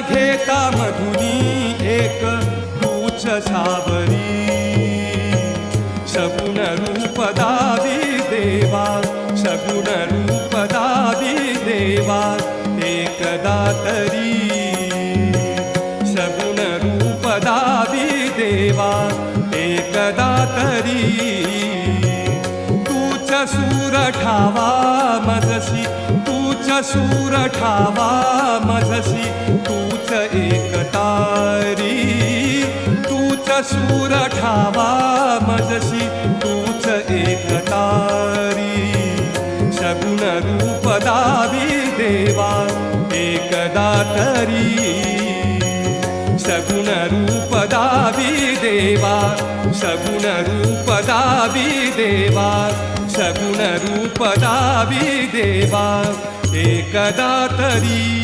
घेता मधुनी एक तूच सावरी. सगुण रूप दावी देवा सगुण रूप दावी देवा एकदा तरी. सगुण रूप दावी देवा एकदा तरी. तूच सूर ठावा मजसी तूच सूर ठावा मजसी एक एकतारी तूच सूर ठावा मजसी तूच एकतारी सगुण रूप दावी देवा एकदा तरी. सगुण रूप दावी देवा सगुण रूप दावी देवा सगुण रूप दावी देवा एकदा तरी.